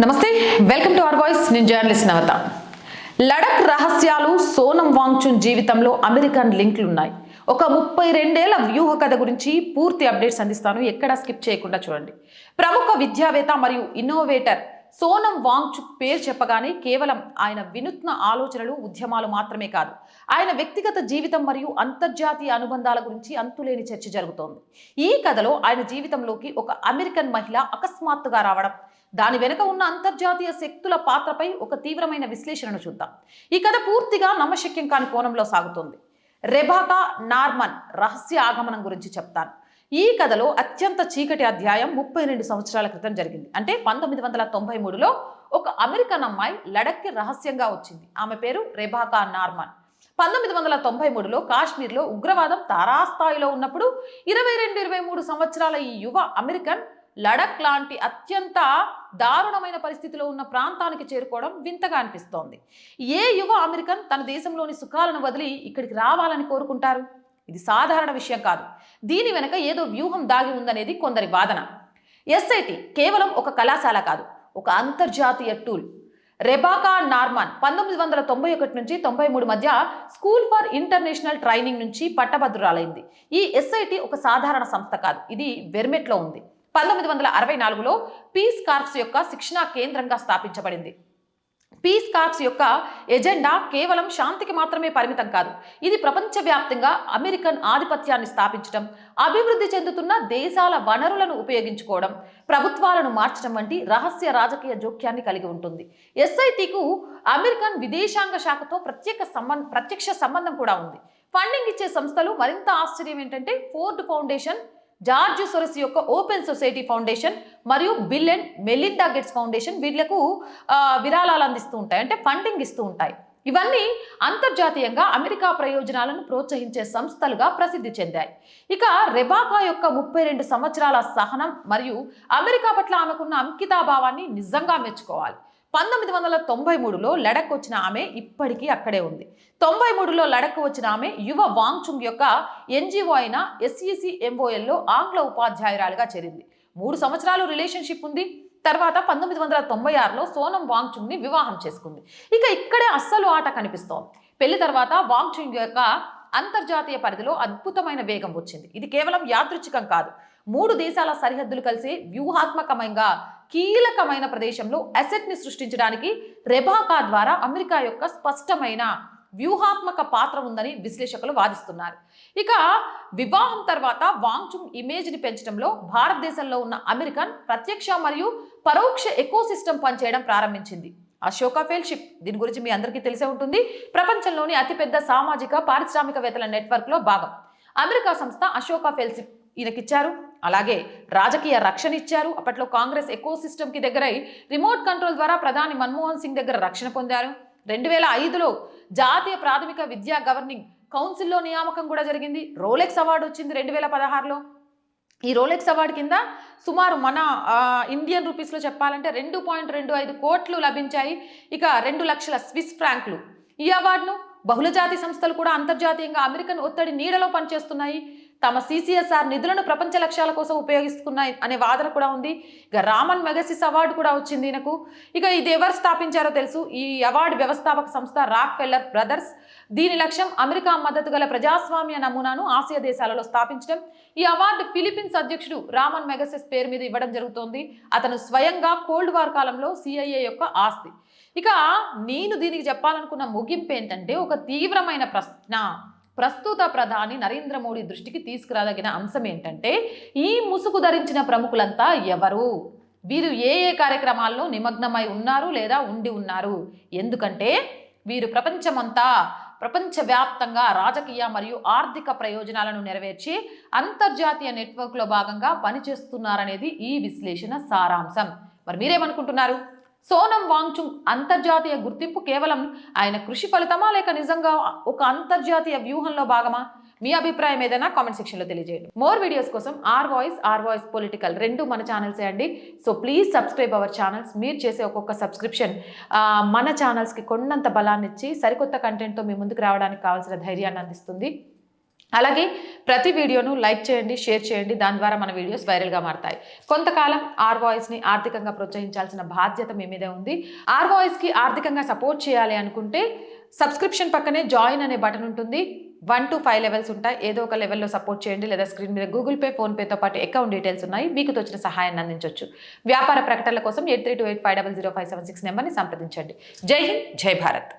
నమస్తే welcome to our voice. నేను journalist నవత. లడక్ రహస్యాలు సోనం వాంగ్చున్ జీవితంలో అమెరికన్ లింక్లు ఉన్నాయి. ఒక ముప్పై రెండేళ్ళ వ్యూహ కథ గురించి పూర్తి అప్డేట్స్ అందిస్తాను. ఎక్కడా స్కిప్ చేయకుండా చూడండి. ప్రముఖ విద్యావేత్త మరియు ఇన్నోవేటర్ సోనం వాంగ్చుక్ పేరు చెప్పగానే కేవలం ఆయన వినూత్న ఆలోచనలు ఉద్యమాలు మాత్రమే కాదు ఆయన వ్యక్తిగత జీవితం మరియు అంతర్జాతీయ అనుబంధాల గురించి అంతులేని చర్చ జరుగుతోంది. ఈ కథలో ఆయన జీవితంలోకి ఒక అమెరికన్ మహిళ అకస్మాత్తుగా రావడం దాని వెనుక ఉన్న అంతర్జాతీయ శక్తుల పాత్రపై ఒక తీవ్రమైన విశ్లేషణను చూద్దాం. ఈ కథ పూర్తిగా నమ్మశక్యం కాని కోణంలో సాగుతుంది. రెబాకా నార్మన్ రహస్య ఆగమనం గురించి చెప్తాను. ఈ కథలో అత్యంత చీకటి అధ్యాయం ముప్పై రెండు సంవత్సరాల క్రితం జరిగింది. అంటే పంతొమ్మిది వందల తొంభై మూడులో ఒక అమెరికన్ అమ్మాయి లడక్కి రహస్యంగా వచ్చింది. ఆమె పేరు రెబాకా నార్మన్. పంతొమ్మిది వందల తొంభై మూడులో కాశ్మీర్లో ఉగ్రవాదం తారాస్థాయిలో ఉన్నప్పుడు ఇరవై రెండు ఇరవై మూడు సంవత్సరాల ఈ యువ అమెరికన్ లడక్ లాంటి అత్యంత దారుణమైన పరిస్థితిలో ఉన్న ప్రాంతానికి చేరుకోవడం వింతగా అనిపిస్తోంది. ఏ యువ అమెరికన్ తన దేశంలోని సుఖాలను వదిలి ఇక్కడికి రావాలని కోరుకుంటారు? ఇది సాధారణ విషయం కాదు. దీని వెనక ఏదో వ్యూహం దాగి ఉందనేది కొందరి వాదన. ఎస్ఐటి కేవలం ఒక కళాశాల కాదు ఒక అంతర్జాతీయ టూల్. రెబాకా నార్మన్ పంతొమ్మిది వందల తొంభై ఒకటి నుంచి తొంభై మూడు మధ్య స్కూల్ ఫర్ ఇంటర్నేషనల్ ట్రైనింగ్ నుంచి పట్టభద్రురాలైంది. ఈ ఎస్ఐటి ఒక సాధారణ సంస్థ కాదు ఇది వెర్మెట్లో ఉంది. పంతొమ్మిది వందల అరవై నాలుగులో పీస్ కార్ప్స్ యొక్క శిక్షణా కేంద్రంగా స్థాపించబడింది. పీస్ కార్ప్స్ యొక్క ఎజెండా కేవలం శాంతికి మాత్రమే పరిమితం కాదు ఇది ప్రపంచవ్యాప్తంగా అమెరికన్ ఆధిపత్యాన్ని స్థాపించడం అభివృద్ధి చెందుతున్న దేశాల వనరులను ఉపయోగించుకోవడం ప్రభుత్వాలను మార్చడం వంటి రహస్య రాజకీయ జోక్యాన్ని కలిగి ఉంటుంది. ఎస్ఐటికు అమెరికన్ విదేశాంగ శాఖతో ప్రత్యేక సంబంధ ప్రత్యక్ష సంబంధం కూడా ఉంది. ఫండింగ్ ఇచ్చే సంస్థలు మరింత ఆశ్చర్యం ఏంటంటే ఫోర్డ్ ఫౌండేషన్ జార్జ్ సొరస్ యొక్క ఓపెన్ సొసైటీ ఫౌండేషన్ మరియు Bill and Melinda Gates foundation వీళ్ళకు విరాళాలు అందిస్తూ ఉంటాయి అంటే ఫండింగ్ ఇస్తూ ఉంటాయి. ఇవన్నీ అంతర్జాతీయంగా అమెరికా ప్రయోజనాలను ప్రోత్సహించే సంస్థలుగా ప్రసిద్ధి చెందాయి. ఇక రెబాకా యొక్క ముప్పై రెండు సంవత్సరాల సహనం మరియు అమెరికా పట్ల ఆమెకున్న అంకితాభావాన్ని నిజంగా మెచ్చుకోవాలి. పంతొమ్మిది వందల తొంభై మూడులో లడక్ వచ్చిన ఆమె ఇప్పటికీ అక్కడే ఉంది. తొంభై మూడులో లడక్ వచ్చిన ఆమె యువ వాంగ్చుంగ్ యొక్క ఎన్జిఓ అయిన ఎస్ఈసి ఎంఓఎల్లో ఆంగ్ల ఉపాధ్యాయురాలుగా చేరింది. మూడు సంవత్సరాలు రిలేషన్షిప్ ఉంది. తర్వాత పంతొమ్మిది వందల తొంభై ఆరులో సోనం వాంగ్చుంగ్ని వివాహం చేసుకుంది. ఇక ఇక్కడే అస్సలు ఆట కనిపిస్తోంది. పెళ్ళి తర్వాత వాంగ్చుంగ్ యొక్క అంతర్జాతీయ పరిధిలో అద్భుతమైన వేగం వచ్చింది. ఇది కేవలం యాదృచ్ఛికం కాదు. మూడు దేశాల సరిహద్దులు కలిసి వ్యూహాత్మకమైన కీలకమైన ప్రదేశంలో అసెట్ని సృష్టించడానికి రెబాకా ద్వారా అమెరికా యొక్క స్పష్టమైన వ్యూహాత్మక పాత్ర ఉందని విశ్లేషకులు వాదిస్తున్నారు. ఇక వివాహం తర్వాత వాంగ్చుంగ్ ఇమేజ్ని పెంచడంలో భారతదేశంలో ఉన్న అమెరికన్ ప్రత్యక్ష మరియు పరోక్ష ఎకోసిస్టమ్ పనిచేయడం ప్రారంభించింది. అశోక ఫెల్షిప్ దీని గురించి మీ అందరికీ తెలిసే ఉంటుంది. ప్రపంచంలోని అతిపెద్ద సామాజిక పారిశ్రామికవేత్తల నెట్వర్క్లో భాగం. అమెరికా సంస్థ అశోక ఫెల్షిప్ ఈయనకిచ్చారు. అలాగే రాజకీయ రక్షణ ఇచ్చారు. అప్పట్లో కాంగ్రెస్ ఎకో సిస్టమ్కి దగ్గరై రిమోట్ కంట్రోల్ ద్వారా ప్రధాని మన్మోహన్ సింగ్ దగ్గర రక్షణ పొందారు. రెండు వేల ఐదులో జాతీయ ప్రాథమిక విద్యా గవర్నింగ్ కౌన్సిల్లో నియామకం కూడా జరిగింది. రోలెక్స్ అవార్డు వచ్చింది రెండు వేల పదహారులో. ఈ రోలెక్స్ అవార్డు కింద సుమారు మన ఇండియన్ రూపీస్లో చెప్పాలంటే రెండు పాయింట్ రెండు ఐదు కోట్లు లభించాయి. ఇక రెండు లక్షల స్విస్ ఫ్రాంక్లు. ఈ అవార్డును బహుళజాతి సంస్థలు కూడా అంతర్జాతీయంగా అమెరికన్ ఒత్తిడి నీడలో పనిచేస్తున్నాయి. తమ సిసిఎస్ఆర్ నిధులను ప్రపంచ లక్ష్యాల కోసం ఉపయోగిస్తున్నాయి అనే వాదన కూడా ఉంది. ఇక రామన్ మెగసిస్ అవార్డు కూడా వచ్చింది ఈయనకు. ఇక ఇది ఎవరు స్థాపించారో తెలుసు. ఈ అవార్డు వ్యవస్థాపక సంస్థ రాక్ ఫెల్లర్ బ్రదర్స్. దీని లక్ష్యం అమెరికా మద్దతు గల ప్రజాస్వామ్య నమూనాను ఆసియా దేశాలలో స్థాపించడం. ఈ అవార్డు ఫిలిప్పీన్స్ అధ్యక్షుడు రామన్ మెగసెస్ పేరు మీద ఇవ్వడం జరుగుతోంది. అతను స్వయంగా కోల్డ్ వార్ కాలంలో సిఐఏ యొక్క ఆస్తి. ఇక నేను దీనికి చెప్పాలనుకున్న ముగింపు ఏంటంటే ఒక తీవ్రమైన ప్రశ్న. ప్రస్తుత ప్రధాని నరేంద్ర మోడీ దృష్టికి తీసుకురాదగిన అంశం ఏంటంటే ఈ ముసుగు ధరించిన ప్రముఖులంతా ఎవరు? వీరు ఏ ఏ కార్యక్రమాల్లో నిమగ్నమై ఉన్నారు లేదా ఉండి ఉన్నారు? ఎందుకంటే వీరు ప్రపంచమంతా ప్రపంచవ్యాప్తంగా రాజకీయ మరియు ఆర్థిక ప్రయోజనాలను నెరవేర్చి అంతర్జాతీయ నెట్వర్క్లో భాగంగా పనిచేస్తున్నారనేది ఈ విశ్లేషణ సారాంశం. మరి మీరేమనుకుంటున్నారు? సోనం వాంగ్చుంగ్ అంతర్జాతీయ గుర్తింపు కేవలం ఆయన కృషి ఫలితమా లేక నిజంగా ఒక అంతర్జాతీయ వ్యూహంలో భాగమా? మీ అభిప్రాయం ఏదైనా కామెంట్ సెక్షన్లో తెలియజేయండి. మోర్ వీడియోస్ కోసం our voice our voice political రెండు మన ఛానల్సే అండి. So please subscribe our channels మీరు చేసే ఒక్కొక్క సబ్స్క్రిప్షన్ మన ఛానల్స్కి కొండంత బలాన్ని ఇచ్చి సరికొత్త కంటెంట్తో మీ ముందుకు రావడానికి కావాల్సిన ధైర్యాన్ని అందిస్తుంది. అలాగే ప్రతి వీడియోను లైక్ చేయండి షేర్ చేయండి. దాని ద్వారా మన వీడియోస్ వైరల్గా మారతాయి. కొంతకాలం ఆర్ వాయిస్ని ఆర్థికంగా ప్రోత్సహించాల్సిన బాధ్యత మీ మీదే ఉంది. ఆర్ వాయిస్కి ఆర్థికంగా సపోర్ట్ చేయాలి అనుకుంటే సబ్స్క్రిప్షన్ పక్కనే జాయిన్ అనే బటన్ ఉంటుంది. వన్ టు ఫైవ్ లెవెల్స్ ఉంటాయి. ఏదో ఒక లెవెల్లో సపోర్ట్ చేయండి లేదా స్క్రీన్ మీద గూగుల్ పే ఫోన్పేతో పాటు అకౌంట్ డీటెయిల్స్ ఉన్నాయి. మీకు తోచిన సహాయాన్ని అందించవచ్చు వ్యాపార ప్రకటనల కోసం eight three two eight five double zero five seven six నెంబర్ని సంప్రదించండి. జై హింద్ జై భారత్.